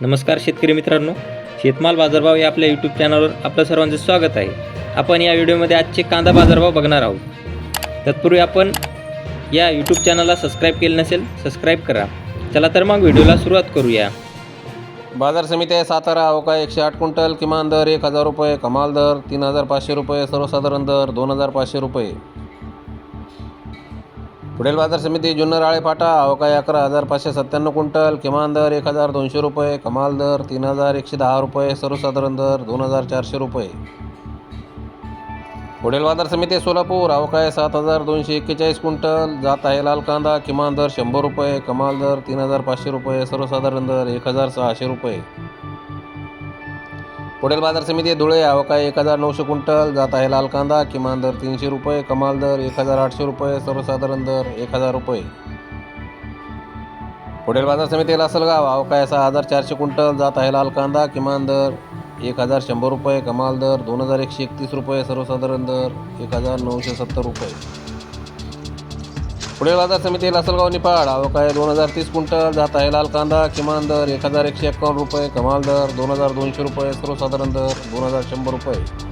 नमस्कार शेतकरी मित्रांनो शेतमाल बाजारभाव या आपल्या यूट्यूब चॅनलवर आपलं सर्वांचं स्वागत आहे. आपण या व्हिडिओमध्ये आजचे कांदा बाजारभाव बघणार आहोत. तत्पूर्वी आपण या यूट्यूब चॅनलला सबस्क्राईब केलं नसेल सबस्क्राईब करा. चला तर मग व्हिडिओला सुरुवात करूया. बाजार समिती आहे सातारा अवका एकशे आठ क्विंटल किमान दर एक हजार रुपये कमाल दर तीन हजार पाचशे रुपये सर्वसाधारण दर दोन हजार पाचशे रुपये. पुढील बाजार समिती जुन्नर आळे फाटा अवकाळी अकरा हजार पाचशे सत्त्याण्णव क्विंटल किमान दर एक हजार दोनशे रुपये कमाल दर तीन हजार एकशे दहा रुपये सर्वसाधारण दर दोन हजार चारशे रुपये. पुढील बाजार समिती सोलापूर अवकाळी सात हजार दोनशे एक्केचाळीस क्विंटल जात आहे लाल कांदा किमान दर शंभर रुपये कमाल दर तीन हजार पाचशे रुपये सर्वसाधारण दर एक हजार सहाशे रुपये. पुढील बाजार समिती धुळे अवकाळी एक हजार नऊशे क्विंटल जात आहे लाल कांदा किमान दर तीनशे रुपये कमाल दर एक हजार आठशे रुपये सर्वसाधारण दर एक हजार रुपये. पुढील बाजार समिती लासलगाव अवकाळी सहा हजार चारशे क्विंटल जात आहे लाल कांदा किमान दर एक हजार शंभर रुपये कमाल दर दोन हजार एकशे एकतीस रुपये सर्वसाधारण दर एक हजार नऊशे सत्तर रुपये. पुढे बाजार समिती लासलगाव निफाड अवकाळी दोन हजार तीस क्विंटल जात आहे लाल कांदा किमान दर एक हजार एकशे एकावन्न रुपये कमाल दर दोन हजार दोनशे रुपये सर्वसाधारण दर दोन हजार शंभर रुपये.